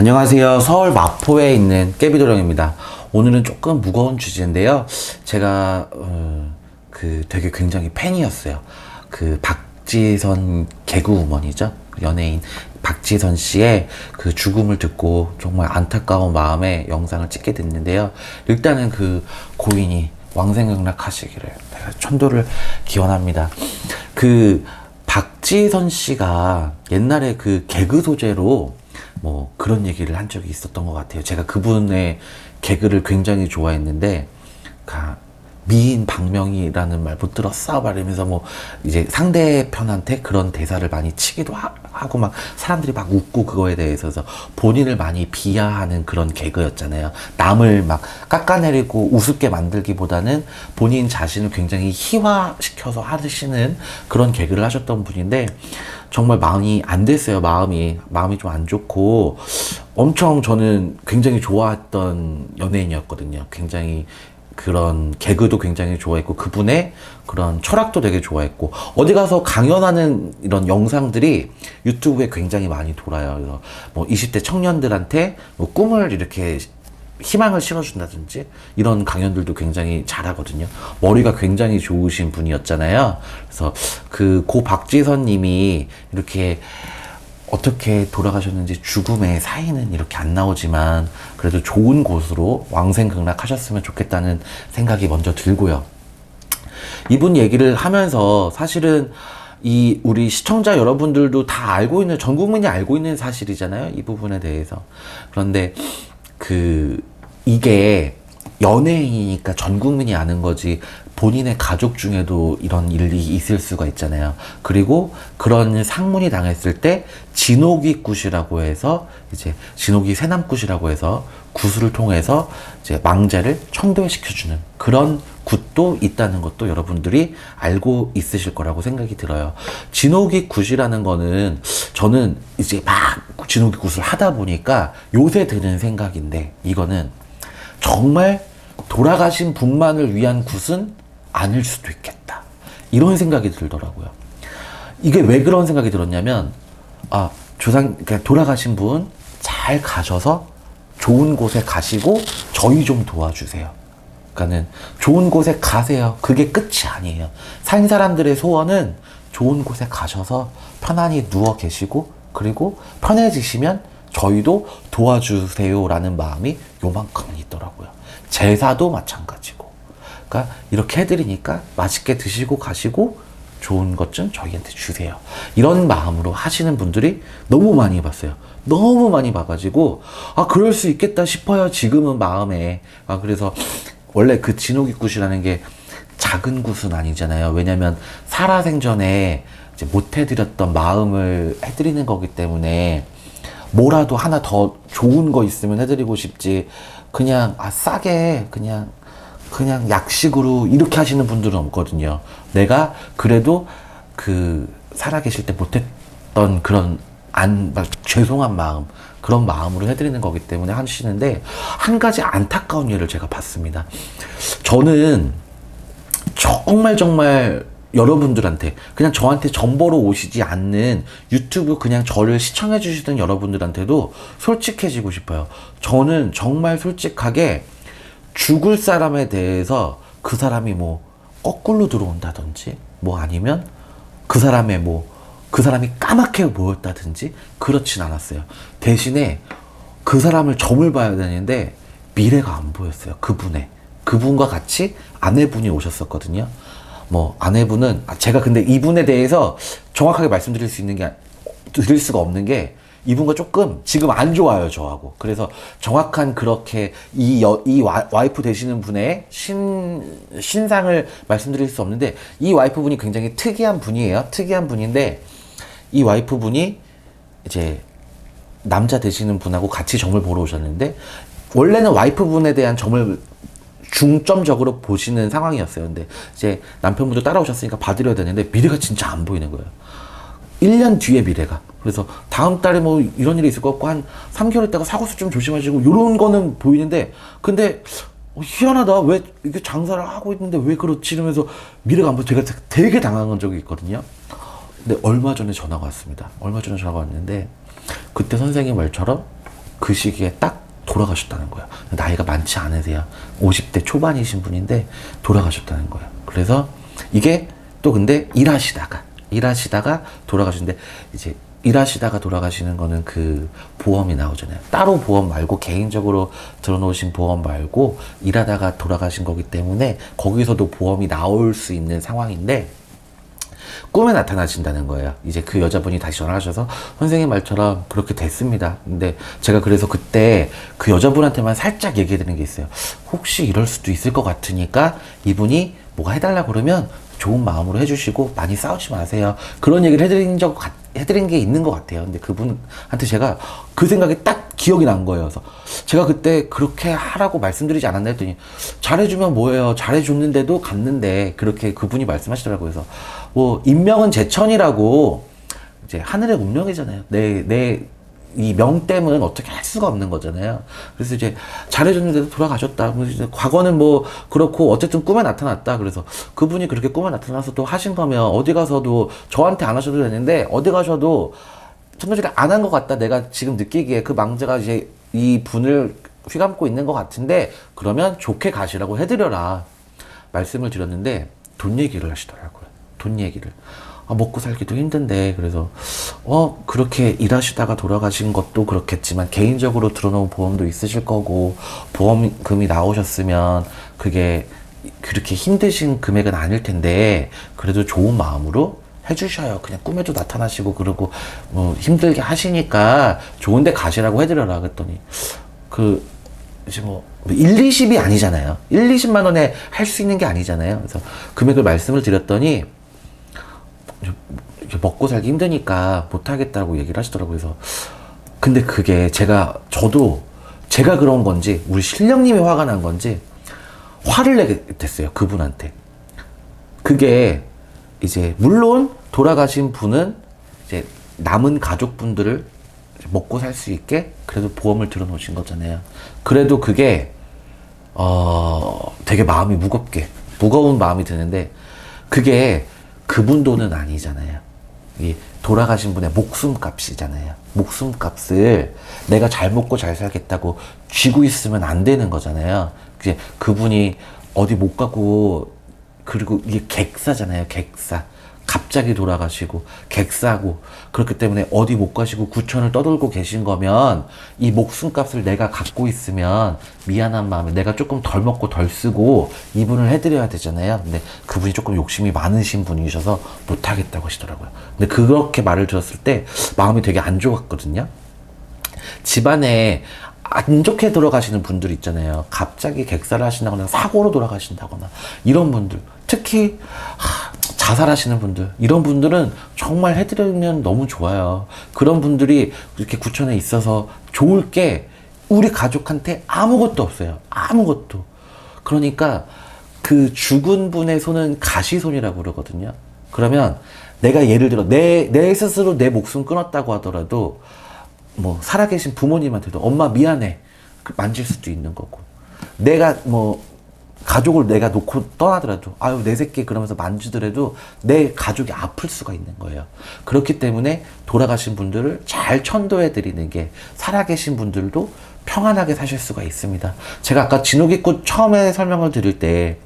안녕하세요. 서울 마포에 있는 깨비도령입니다. 오늘은 조금 무거운 주제인데요. 제가 어, 그 되게 굉장히 팬이었어요. 그 박지선 개그우먼이죠. 연예인 박지선 씨의 그 죽음을 듣고 정말 안타까운 마음에 영상을 찍게 됐는데요. 일단은 그 고인이 왕생극락하시기를 천도를 기원합니다. 그 박지선 씨가 옛날에 그 개그 소재로 뭐 그런 얘기를 한 적이 있었던 것 같아요. 제가 그분의 개그를 굉장히 좋아했는데, 가 미인 박명희라는 말 못 들었어? 말하면서 뭐 이제 상대편한테 그런 대사를 많이 치기도 하, 고 막 사람들이 막 웃고 그거에 대해서 그래서 본인을 많이 비하하는 그런 개그였잖아요. 남을 막 깎아내리고 우습게 만들기보다는 본인 자신을 굉장히 희화시켜서 하시는 그런 개그를 하셨던 분인데 정말 마음이 안 됐어요. 마음이 마음이 좀 안 좋고 엄청 저는 굉장히 좋아했던 연예인이었거든요. 굉장히 그런 개그도 굉장히 좋아했고 그분의 그런 철학도 되게 좋아했고 어디 가서 강연하는 이런 영상들이 유튜브에 굉장히 많이 돌아요. 그래서 뭐 20대 청년들한테 뭐 꿈을 이렇게 희망을 실어준다든지 이런 강연들도 굉장히 잘하거든요. 머리가 굉장히 좋으신 분이었잖아요. 그래서 그 고 박지선 님이 이렇게 어떻게 돌아가셨는지 죽음의 사인은 이렇게 안 나오지만 그래도 좋은 곳으로 왕생극락하셨으면 좋겠다는 생각이 먼저 들고요. 이분 얘기를 하면서 사실은 이 우리 시청자 여러분들도 다 알고 있는 전 국민이 알고 있는 사실이잖아요. 이 부분에 대해서. 그런데 그 이게 연예인이니까 전 국민이 아는 거지 본인의 가족 중에도 이런 일이 있을 수가 있잖아요. 그리고 그런 상문이 당했을 때 진옥이 굿이라고 해서 이제 진옥이 새남굿이라고 해서 구슬을 통해서 이제 망자를 청도시켜주는 그런 굿도 있다는 것도 여러분들이 알고 있으실 거라고 생각이 들어요. 진옥이 굿이라는 거는 저는 이제 막 진옥이 굿을 하다 보니까 요새 드는 생각인데 이거는 정말 돌아가신 분만을 위한 굿은 아닐 수도 있겠다. 이런 생각이 들더라고요. 이게 왜 그런 생각이 들었냐면, 아, 조상, 그러니까 돌아가신 분 잘 가셔서 좋은 곳에 가시고 저희 좀 도와주세요. 그러니까는 좋은 곳에 가세요. 그게 끝이 아니에요. 산 사람들의 소원은 좋은 곳에 가셔서 편안히 누워 계시고 그리고 편해지시면 저희도 도와주세요라는 마음이 요만큼 있더라고요. 제사도 마찬가지고. 그러니까 이렇게 해드리니까 맛있게 드시고 가시고 좋은 것 좀 저희한테 주세요. 이런 마음으로 하시는 분들이 너무 많이 봤어요. 너무 많이 봐가지고 아 그럴 수 있겠다 싶어요. 지금은 마음에 아 그래서 원래 그 진옥이 굿이라는 게 작은 굿은 아니잖아요. 왜냐면 살아생전에 못 해드렸던 마음을 해드리는 거기 때문에 뭐라도 하나 더 좋은 거 있으면 해드리고 싶지 그냥 아 싸게 그냥 그냥 약식으로 이렇게 하시는 분들은 없거든요. 내가 그래도 그 살아계실 때 못했던 그런 안, 막 죄송한 마음, 그런 마음으로 해드리는 거기 때문에 하시는데, 한 가지 안타까운 예를 제가 봤습니다. 저는 정말 정말 여러분들한테 그냥 저한테 정보로 오시지 않는 유튜브 그냥 저를 시청해 주시던 여러분들한테도 솔직해지고 싶어요. 저는 정말 솔직하게 죽을 사람에 대해서 그 사람이 뭐 거꾸로 들어온다든지 뭐 아니면 그 사람의 뭐 그 사람이 까맣게 보였다든지 그렇진 않았어요. 대신에 그 사람을 점을 봐야 되는데 미래가 안 보였어요. 그분의. 그분과 같이 아내분이 오셨었거든요. 뭐 아내분은 아, 제가 근데 이분에 대해서 정확하게 말씀드릴 수 있는 게 아- 드릴 수가 없는 게 이분과 조금 지금 안 좋아요 저하고. 그래서 정확한 그렇게 이, 여, 이 와, 와이프 되시는 분의 신, 신상을 말씀드릴 수 없는데 이 와이프 분이 굉장히 특이한 분이에요. 특이한 분인데 이 와이프 분이 이제 남자 되시는 분하고 같이 점을 보러 오셨는데 원래는 와이프 분에 대한 점을 중점적으로 보시는 상황이었어요. 근데 이제 남편분도 따라오셨으니까 봐드려야 되는데 미래가 진짜 안 보이는 거예요. 1년 뒤에 미래가. 그래서 다음 달에 뭐 이런 일이 있을 것 같고 한 3개월 있다가 사고수 좀 조심하시고 요런 거는 보이는데 근데 어, 희한하다. 왜 이게 장사를 하고 있는데 왜 그렇지? 이러면서 미래가 안 보여. 제가 되게 당황한 적이 있거든요. 근데 얼마 전에 전화가 왔습니다. 얼마 전에 전화가 왔는데 그때 선생님 말처럼 그 시기에 딱 돌아가셨다는 거예요. 나이가 많지 않으세요. 50대 초반이신 분인데 돌아가셨다는 거예요. 그래서 이게 또 근데 일하시다가 일하시다가 돌아가시는데 이제 일하시다가 돌아가시는 거는 그 보험이 나오잖아요. 따로 보험 말고 개인적으로 들어놓으신 보험 말고 일하다가 돌아가신 거기 때문에 거기서도 보험이 나올 수 있는 상황인데 꿈에 나타나신다는 거예요. 이제 그 여자분이 다시 전화하셔서 선생님 말처럼 그렇게 됐습니다. 근데 제가 그래서 그때 그 여자분한테만 살짝 얘기해 드리는 게 있어요. 혹시 이럴 수도 있을 것 같으니까 이분이 뭐가 해달라 그러면 좋은 마음으로 해주시고 많이 싸우지 마세요. 그런 얘기를 해드린 적 같- 해드린 게 있는 것 같아요. 근데 그분한테 제가 그 생각이 딱 기억이 난 거예요. 그래서 제가 그때 그렇게 하라고 말씀드리지 않았나 했더니 잘해주면 뭐예요? 잘해줬는데도 갔는데 그렇게 그분이 말씀하시더라고요. 그래서 뭐 인명은 제천이라고 이제 하늘의 운명이잖아요. 내, 내, 이 명땜은 어떻게 할 수가 없는 거잖아요. 그래서 이제 잘해줬는데도 돌아가셨다. 과거는 뭐 그렇고 어쨌든 꿈에 나타났다. 그래서 그분이 그렇게 꿈에 나타나서 또 하신 거면 어디 가서도 저한테 안 하셔도 되는데 어디 가셔도 천도질이 안한 것 같다. 내가 지금 느끼기에 그 망자가 이제 이 분을 휘감고 있는 것 같은데 그러면 좋게 가시라고 해드려라. 말씀을 드렸는데 돈 얘기를 하시더라고요. 돈 얘기를. 아, 먹고 살기도 힘든데 그래서 어 그렇게 일하시다가 돌아가신 것도 그렇겠지만 개인적으로 들어놓은 보험도 있으실 거고 보험금이 나오셨으면 그게 그렇게 힘드신 금액은 아닐 텐데 그래도 좋은 마음으로 해주셔요. 그냥 꿈에도 나타나시고 그러고 뭐 힘들게 하시니까 좋은데 가시라고 해드려라 그랬더니 그 이제 뭐 1, 20이 아니잖아요. 1, 20만 원에 할 수 있는 게 아니잖아요. 그래서 금액을 말씀을 드렸더니 먹고 살기 힘드니까 못 하겠다고 얘기를 하시더라고요. 그래서 근데 그게 제가 저도 제가 그런 건지 우리 신령님이 화가 난 건지 화를 내게 됐어요. 그분한테. 그게 이제 물론 돌아가신 분은 이제 남은 가족분들을 먹고 살 수 있게 그래도 보험을 들어놓으신 거잖아요. 그래도 그게 어 되게 마음이 무겁게 무거운 마음이 드는데 그게 그분 돈은 아니잖아요. 이 돌아가신 분의 목숨값이잖아요. 목숨값을 내가 잘 먹고 잘 살겠다고 쥐고 있으면 안 되는 거잖아요. 그분이 어디 못 가고 그리고 이게 객사잖아요. 객사. 갑자기 돌아가시고 객사고 그렇기 때문에 어디 못 가시고 구천을 떠돌고 계신 거면 이 목숨값을 내가 갖고 있으면 미안한 마음에 내가 조금 덜 먹고 덜 쓰고 이분을 해드려야 되잖아요. 근데 그분이 조금 욕심이 많으신 분이셔서 못하겠다고 하시더라고요. 근데 그렇게 말을 들었을 때 마음이 되게 안 좋았거든요. 집안에 안 좋게 돌아가시는 분들 있잖아요. 갑자기 객사를 하신다거나 사고로 돌아가신다거나 이런 분들 특히 하, 자살하시는 분들 이런 분들은 정말 해드리면 너무 좋아요. 그런 분들이 이렇게 구천에 있어서 좋을 게 우리 가족한테 아무것도 없어요. 아무것도. 그러니까 그 죽은 분의 손은 가시손이라고 그러거든요. 그러면 내가 예를 들어 내, 내 스스로 내 목숨 끊었다고 하더라도 뭐 살아계신 부모님한테도 엄마 미안해 그 만질 수도 있는 거고 내가 뭐 가족을 내가 놓고 떠나더라도 아유 내 새끼 그러면서 만지더라도 내 가족이 아플 수가 있는 거예요 그렇기 때문에 돌아가신 분들을 잘 천도해 드리는 게 살아계신 분들도 평안하게 사실 수가 있습니다 제가 아까 진흙이꽃 처음에 설명을 드릴 때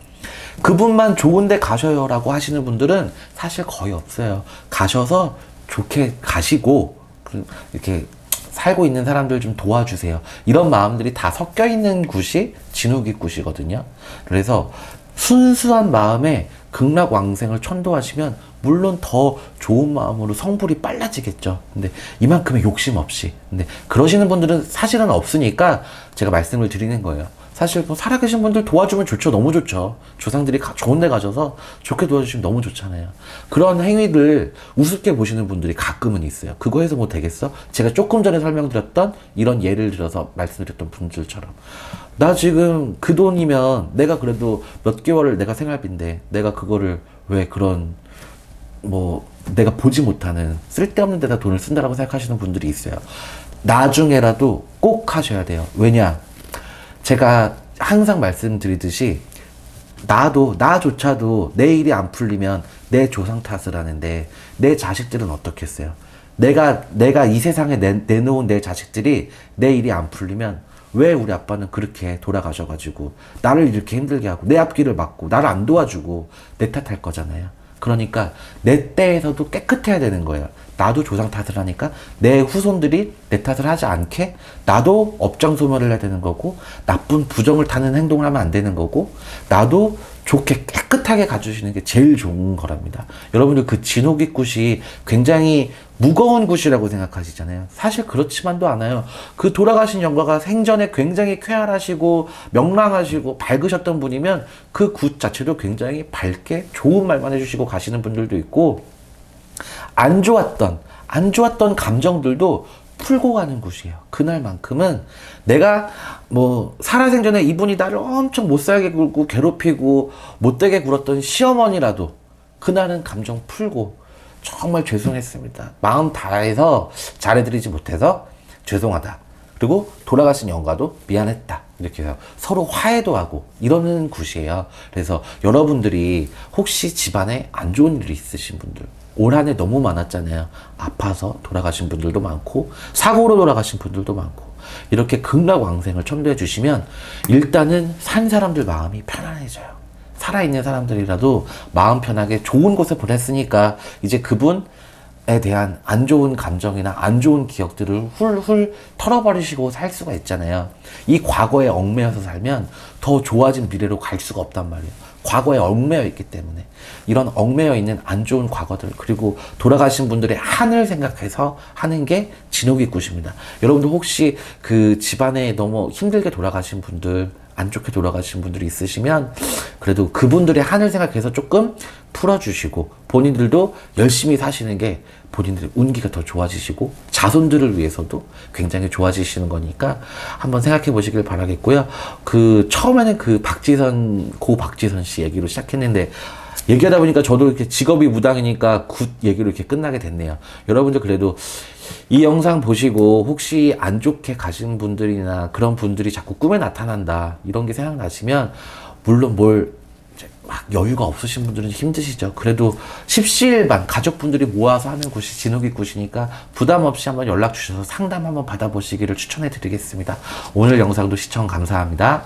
그분만 좋은데 가셔요라고 하시는 분들은 사실 거의 없어요. 가셔서 좋게 가시고 그 이렇게 살고 있는 사람들 좀 도와주세요. 이런 마음들이 다 섞여 있는 곳이 진욱이 굿이거든요. 그래서 순수한 마음에 극락 왕생을 천도하시면 물론 더 좋은 마음으로 성불이 빨라지겠죠. 근데 이만큼의 욕심 없이. 근데 그러시는 분들은 사실은 없으니까 제가 말씀을 드리는 거예요. 사실 뭐 살아계신 분들 도와주면 좋죠. 너무 좋죠. 조상들이 가- 좋은 데 가셔서 좋게 도와주시면 너무 좋잖아요. 그런 행위를 우습게 보시는 분들이 가끔은 있어요. 그거 해서 뭐 되겠어? 제가 조금 전에 설명드렸던 이런 예를 들어서 말씀드렸던 분들처럼. 나 지금 그 돈이면 내가 그래도 몇 개월을 내가 생활비인데 내가 그거를 왜 그런 뭐 내가 보지 못하는 쓸데없는 데다 돈을 쓴다라고 생각하시는 분들이 있어요. 나중에라도 꼭 하셔야 돼요. 왜냐? 제가 항상 말씀드리듯이 나도 나조차도 내 일이 안 풀리면 내 조상 탓을 하는데 내 자식들은 어떻겠어요? 내가 내가 이 세상에 내, 내놓은 내 자식들이 내 일이 안 풀리면 왜 우리 아빠는 그렇게 돌아가셔가지고 나를 이렇게 힘들게 하고 내 앞길을 막고 나를 안 도와주고 내 탓할 거잖아요. 그러니까 내 때에서도 깨끗해야 되는 거예요. 나도 조상 탓을 하니까 내 후손들이 내 탓을 하지 않게 나도 업장 소멸을 해야 되는 거고 나쁜 부정을 타는 행동을 하면 안 되는 거고 나도 좋게 깨끗하게 가주시는 게 제일 좋은 거랍니다. 여러분들 그 진호기 굿이 굉장히 무거운 굿이라고 생각하시잖아요. 사실 그렇지만도 않아요. 그 돌아가신 영가가 생전에 굉장히 쾌활하시고 명랑하시고 밝으셨던 분이면 그 굿 자체도 굉장히 밝게 좋은 말만 해주시고 가시는 분들도 있고 안 좋았던 안 좋았던 감정들도 풀고 가는 곳이에요. 그날만큼은 내가 뭐 살아생전에 이분이 나를 엄청 못살게 굴고 괴롭히고 못되게 굴었던 시어머니라도 그날은 감정 풀고 정말 죄송했습니다. 마음 다해서 잘해드리지 못해서 죄송하다. 그리고 돌아가신 영가도 미안했다. 이렇게 해서 서로 화해도 하고 이러는 곳이에요. 그래서 여러분들이 혹시 집안에 안 좋은 일이 있으신 분들 올 한해 너무 많았잖아요. 아파서 돌아가신 분들도 많고 사고로 돌아가신 분들도 많고 이렇게 극락왕생을 첨부해 주시면 일단은 산 사람들 마음이 편안해져요. 살아있는 사람들이라도 마음 편하게 좋은 곳에 보냈으니까 이제 그분 에 대한 안 좋은 감정이나 안 좋은 기억들을 훌훌 털어버리시고 살 수가 있잖아요. 이 과거에 얽매여서 살면 더 좋아진 미래로 갈 수가 없단 말이에요. 과거에 얽매여 있기 때문에 이런 얽매여 있는 안 좋은 과거들 그리고 돌아가신 분들의 한을 생각해서 하는 게 진옥이 굿입니다. 여러분들 혹시 그 집안에 너무 힘들게 돌아가신 분들 안 좋게 돌아가신 분들이 있으시면 그래도 그분들의 한을 생각해서 조금 풀어주시고 본인들도 열심히 사시는 게 본인들의 운기가 더 좋아지시고 자손들을 위해서도 굉장히 좋아지시는 거니까 한번 생각해 보시길 바라겠고요. 그 처음에는 그 박지선 고 박지선 씨 얘기로 시작했는데 얘기하다 보니까 저도 이렇게 직업이 무당이니까 굿 얘기로 이렇게 끝나게 됐네요. 여러분들 그래도 이 영상 보시고 혹시 안 좋게 가신 분들이나 그런 분들이 자꾸 꿈에 나타난다 이런 게 생각나시면 물론 뭘 막 여유가 없으신 분들은 힘드시죠. 그래도 십시일반 가족분들이 모아서 하는 곳이 진욱이 곳이니까 부담 없이 한번 연락 주셔서 상담 한번 받아보시기를 추천해 드리겠습니다. 오늘 영상도 시청 감사합니다.